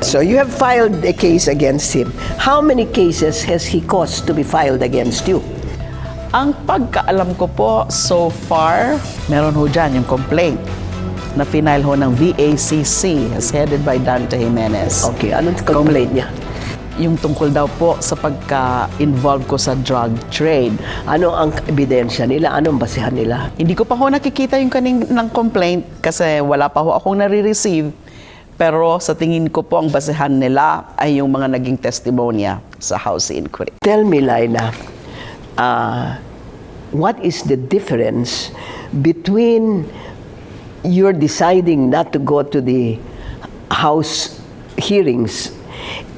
So you have filed a case against him. How many cases has he caused to be filed against you? Ang pagkaalam ko po so far, meron ho dyan yung complaint na final ho ng VACC as headed by Dante Jimenez. Okay, anong complaint niya? Yung tungkol daw po sa pagka-involve ko sa drug trade. Ano ang ebidensya nila? Anong basihan nila? Hindi ko pa ho nakikita yung kaning ng complaint kasi wala pa ho akong nare-receive. Pero sa tingin ko po ang basehan nila ay yung mga naging testimonya sa House Inquiry. Tell me, Laila, uh, what is the difference between your deciding not to go to the House hearings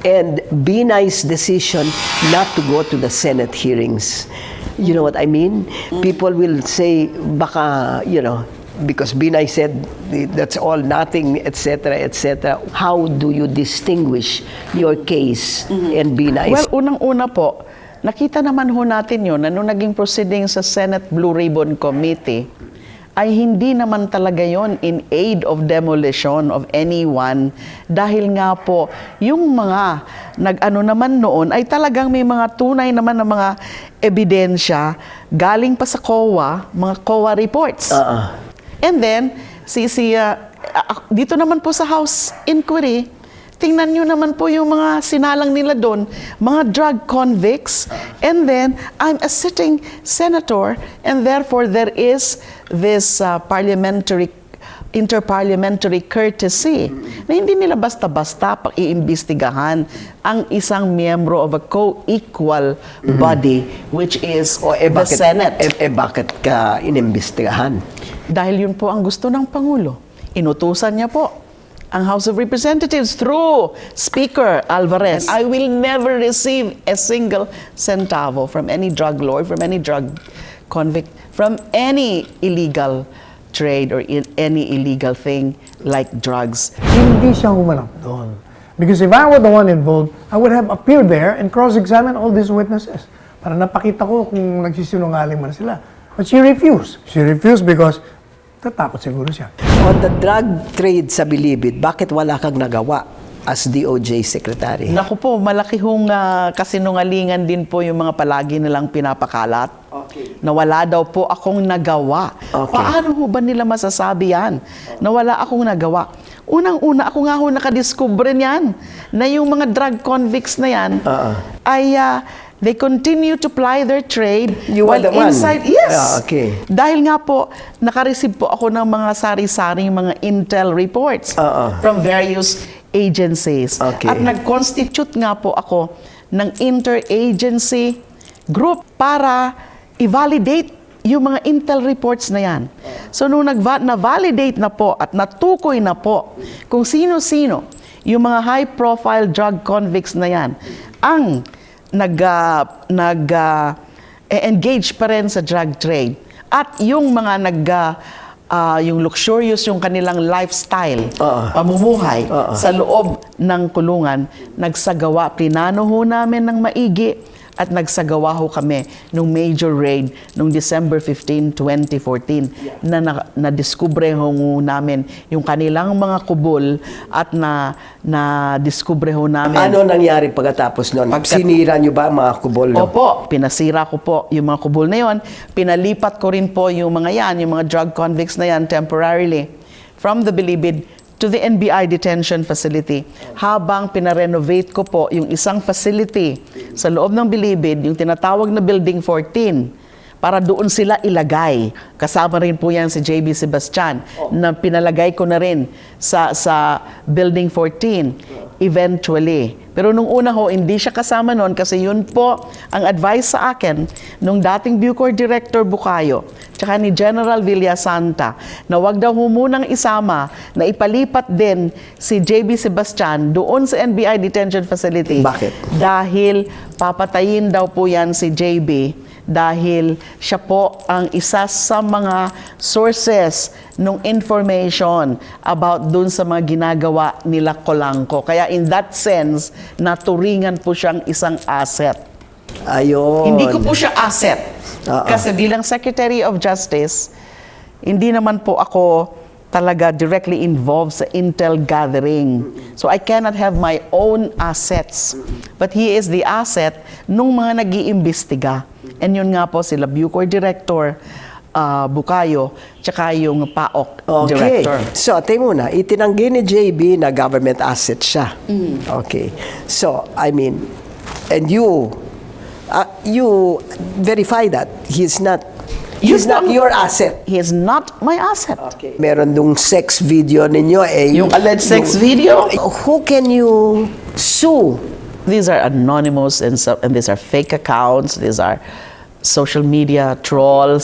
and Binay's decision not to go to the Senate hearings? You know what I mean? People will say, baka, you know, because Binay said that's all nothing, etc., etc. How do you distinguish your case and Binay's? Well, unang-una po, nakita naman ho natin yun na nung naging proceeding sa Senate Blue Ribbon Committee, ay hindi naman talaga yon in aid of demolition of anyone dahil nga po yung mga nag-ano naman noon ay talagang may mga tunay naman na mga ebidensya galing pa sa COA, mga COA reports. Oo. And then, si, si, uh, uh, dito naman po sa House Inquiry, tingnan nyo naman po yung mga sinalang nila doon, mga drug convicts. And then, I'm a sitting senator, and therefore there is this uh, parliamentary interparliamentary courtesy na hindi nila basta-basta pag-iimbestigahan ang isang miyembro of a co-equal body which is O eh the bakit, Senate. Eh, eh bakit ka inimbestigahan? Dahil yun po ang gusto ng Pangulo. Inutusan niya po ang House of Representatives through Speaker Alvarez. I will never receive a single centavo from any drug lord, from any drug convict, from any illegal trade or in any illegal thing like drugs. Hindi siya humanap doon. Because if I were the one involved, I would have appeared there and cross-examined all these witnesses. Para napakita ko kung nagsisinungaling man sila. But she refused. She refused because tatakot siguro siya. On the drug trade sa Bilibid, bakit wala kang nagawa as DOJ Secretary? Naku po, malaki hong ah, kasinungalingan din po yung mga palagi nilang pinapakalat. Okay. Na wala daw po akong nagawa. Okay. Paano ho ba nila masasabi yan? Na wala akong nagawa. Unang-una, ako nga ho nakadiscover niyan na yung mga drug convicts na yan Oo. ay ah, they continue to ply their trade You while the one. inside, yes. Ah, okay. Dahil nga po, nakareceive po ako ng mga sari-saring mga intel reports Oo. from various agencies. Okay. At nag-constitute nga po ako ng interagency group para i-validate yung mga intel reports na yan. So nung nag na-validate na po at natukoy na po kung sino-sino yung mga high-profile drug convicts na yan ang nag, ah, nag ah, engage pa rin sa drug trade at yung mga nag ah, yung luxurious yung kanilang lifestyle, Oo. pamumuhay Oo. sa loob ng kulungan, nagsagawa, plinano ho namin ng maigi at nagsagawa ho kami nung major raid nung December 15, 2014 na na- na-discover ho namin yung kanilang mga kubol at na na-discover ho namin Ano nangyari pagkatapos noon? Pagkat- Sinira niyo ba mga kubol? no? Opo, pinasira ko po yung mga kubol na yon. Pinalipat ko rin po yung mga yan, yung mga drug convicts na yan temporarily from the Bilibid to the NBI detention facility habang pinarenovate ko po yung isang facility sa loob ng Bilibid, yung tinatawag na Building 14 para doon sila ilagay. Kasama rin po yan si JB Sebastian na pinalagay ko na rin sa, sa Building 14 eventually. Pero nung una ho, hindi siya kasama noon kasi yun po ang advice sa akin nung dating Bucor Director Bukayo tsaka ni General Villasanta na wag daw ho munang isama na ipalipat din si JB Sebastian doon sa NBI Detention Facility. Bakit? Dahil papatayin daw po yan si JB dahil siya po ang isa sa mga sources ng information about dun sa mga ginagawa nila Kolangko. Kaya in that sense, naturingan po siyang isang asset. Ayun. Hindi ko po siya asset. Oo. Kasi bilang Secretary of Justice, hindi naman po ako talaga directly involved sa intel gathering. So I cannot have my own assets. But he is the asset nung mga nag-iimbestiga. And yun nga po sila Bucor Director, ah, Bukayo, tsaka yung PAOK Okay. Director. So, tayo muna. Itinanggi ni JB na government asset siya. Okay. So, I mean, and you, uh, you verify that he's not, he's not your asset. He is not my asset. Okay. Meron dong sex video ninyo eh. Yung alleged sex video? Who can you sue? These are anonymous and, so, and these are fake accounts. These are social media trolls.